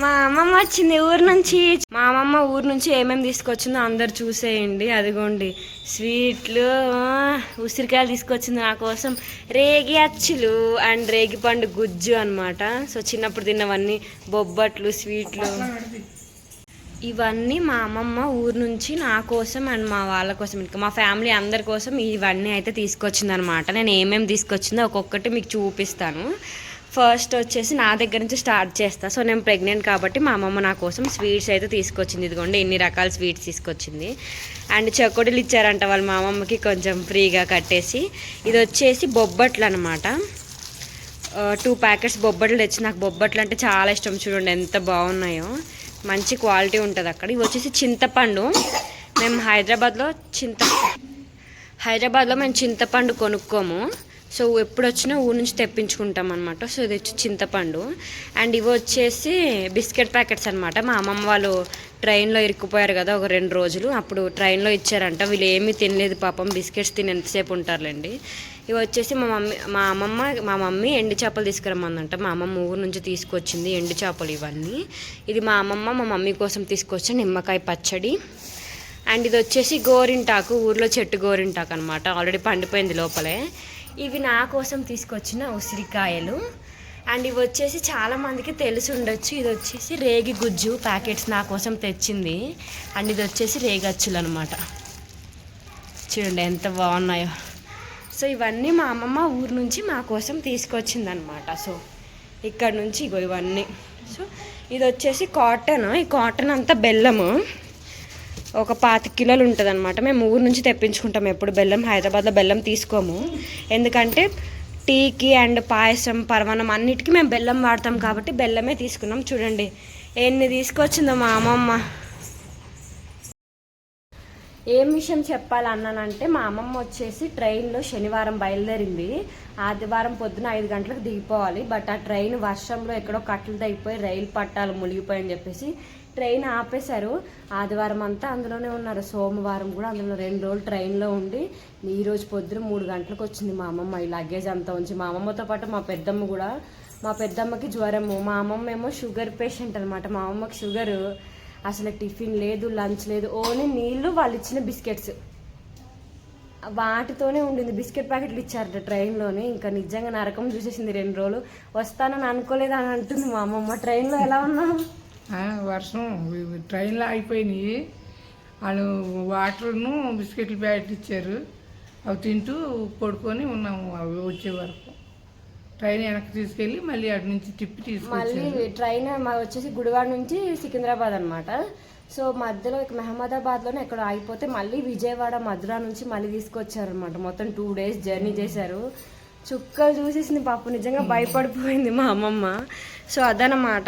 మా అమ్మమ్మ వచ్చింది ఊరు నుంచి. మా అమ్మమ్మ ఊరు నుంచి ఏమేమి తీసుకొచ్చిందో అందరు చూసేయండి. అదిగోండి. స్వీట్లు ఉసిరికాయలు తీసుకొచ్చింది నా కోసం. రేగి అచ్చులు అండ్ రేగి పండు గుజ్జు అనమాట సో చిన్నప్పుడు తిన్నవన్నీ బొబ్బట్లు స్వీట్లు. ఇవన్నీ మా అమ్మమ్మ ఊరు నుంచి నా కోసం అండ్ మా వాళ్ళ కోసం. ఇంకా మా ఫ్యామిలీ అందరి కోసం ఇవన్నీ అయితే తీసుకొచ్చింది అనమాట నేను ఏమేమి తీసుకొచ్చిందో ఒక్కొక్కటి మీకు చూపిస్తాను. ఫస్ట్ వచ్చేసి నా దగ్గర నుంచి స్టార్ట్ చేస్తా. సో నేను ప్రెగ్నెంట్ కాబట్టి మా అమ్మమ్మ నా కోసం స్వీట్స్ అయితే తీసుకొచ్చింది. ఇదిగోండి ఎన్ని రకాల స్వీట్స్ తీసుకొచ్చింది. అండ్ చెకోడీలు ఇచ్చారంట వాళ్ళు మా అమ్మమ్మకి కొంచెం ఫ్రీగా కట్టేసి. ఇది వచ్చేసి బొబ్బట్లు అనమాట టూ ప్యాకెట్స్ బొబ్బట్లు తెచ్చి నాకు బొబ్బట్లు అంటే చాలా ఇష్టం చూడండి ఎంత బాగున్నాయో. మంచి క్వాలిటీ ఉంటుంది అక్కడ. ఇవి వచ్చేసి చింతపండు. మేము హైదరాబాద్లో చింత హైదరాబాద్లో మేము చింతపండు కొనుక్కోము. సో ఎప్పుడు వచ్చినా ఊరు నుంచి తెప్పించుకుంటాం అనమాట సో ఇది వచ్చి చింతపండు. అండ్ ఇవి వచ్చేసి బిస్కెట్ ప్యాకెట్స్ అనమాట మా అమ్మమ్మ వాళ్ళు ట్రైన్లో ఇరుక్కుపోయారు కదా ఒక రెండు రోజులు. అప్పుడు ట్రైన్లో ఇచ్చారంట. వీళ్ళు ఏమీ తినలేదు పాపం. బిస్కెట్స్ తిని ఎంతసేపు ఉంటారులేండి. ఇవి వచ్చేసి మా మమ్మీ మా అమ్మమ్మ మా మమ్మీ ఎండు చేపలు తీసుకురమ్మందంట. మా అమ్మమ్మ ఊరు నుంచి తీసుకొచ్చింది ఎండు చేపలు ఇవన్నీ. ఇది మా అమ్మమ్మ మా మమ్మీ కోసం తీసుకొచ్చిన నిమ్మకాయ పచ్చడి. అండ్ ఇది వచ్చేసి గోరింటాకు ఊర్లో చెట్టు గోరింటాకు అనమాట ఆల్రెడీ పండిపోయింది లోపలే. ఇవి నా కోసం తీసుకొచ్చిన ఉసిరికాయలు. అండ్ ఇవి వచ్చేసి చాలామందికి తెలిసి ఉండొచ్చు. ఇది వచ్చేసి రేగి గుజ్జు ప్యాకెట్స్ నా కోసం తెచ్చింది. అండ్ ఇది వచ్చేసి రేగచ్చులు అనమాట చూడండి ఎంత బాగున్నాయో. సో ఇవన్నీ మా అమ్మమ్మ ఊరు నుంచి మా కోసం తీసుకొచ్చింది అనమాట సో ఇక్కడ నుంచి ఇగో ఇవన్నీ. సో ఇది వచ్చేసి కాటన్. ఈ కాటన్ అంతా బెల్లము. ఒక పాతి కిలోలు ఉంటుంది అనమాట మేము ఊరు నుంచి తెప్పించుకుంటాం ఎప్పుడు. బెల్లం హైదరాబాద్లో బెల్లం తీసుకోము. ఎందుకంటే టీకి అండ్ పాయసం పరమాన్నం అన్నిటికీ మేము బెల్లం వాడతాం కాబట్టి బెల్లమే తీసుకున్నాం. చూడండి ఎన్ని తీసుకొచ్చిందో మా అమ్మమ్మ. ఏం విషయం చెప్పాలన్నానంటే మా అమ్మమ్మ వచ్చేసి ట్రైన్లో శనివారం బయలుదేరింది. ఆదివారం పొద్దున ఐదు గంటలకు దిగిపోవాలి. బట్ ఆ ట్రైన్ వర్షంలో ఎక్కడో కట్టలు తగ్గిపోయి రైలు పట్టాలు మునిగిపోయని చెప్పేసి ట్రైన్ ఆపేశారు. ఆదివారం అంతా అందులోనే ఉన్నారు. సోమవారం కూడా అందులో రెండు రోజులు ట్రైన్లో ఉండి ఈ రోజు పొద్దున మూడు గంటలకు వచ్చింది మా అమ్మమ్మ. ఈ లగేజ్ అంతా ఉంచి మా అమ్మమ్మతో పాటు మా పెద్దమ్మ కూడా మా పెద్దమ్మకి జ్వరము మా అమ్మమ్మ ఏమో షుగర్ పేషెంట్ అనమాట మా అమ్మమ్మకి షుగరు. అసలు టిఫిన్ లేదు లంచ్ లేదు ఓన్లీ నీళ్ళు వాళ్ళు ఇచ్చిన బిస్కెట్స్. వాటితోనే ఉండింది. బిస్కెట్ ప్యాకెట్లు ఇచ్చారట ట్రైన్లోనే. ఇంకా నిజంగా నరకం చూసేసింది రెండు రోజులు. వస్తానని అనుకోలేదు అని అంటుంది మా అమ్మమ్మ. ట్రైన్లో ఎలా ఉన్నావు? వర్షం. ట్రైన్లో అయిపోయినాయి వాళ్ళు వాటర్ను బిస్కెట్లు ప్యాకెట్ ఇచ్చారు. అవి తింటూ పడుకొని ఉన్నాము అవి వచ్చే వరకు. ట్రైన్ వెనక్కి తీసుకెళ్ళి మళ్ళీ అటు నుంచి తిప్పి మళ్ళీ తీసుకొచ్చారు ట్రైన్ మా వచ్చేసి గుడివాడ నుంచి సికింద్రాబాద్ అనమాట సో మధ్యలో ఇక మహమ్మదాబాద్లోనే ఎక్కడ ఆగిపోతే మళ్ళీ విజయవాడ మధుర నుంచి మళ్ళీ తీసుకొచ్చారనమాట మొత్తం టూ డేస్ జర్నీ చేశారు. చుక్కలు చూసేసింది పాప. నిజంగా భయపడిపోయింది మా అమ్మమ్మ. సో అదనమాట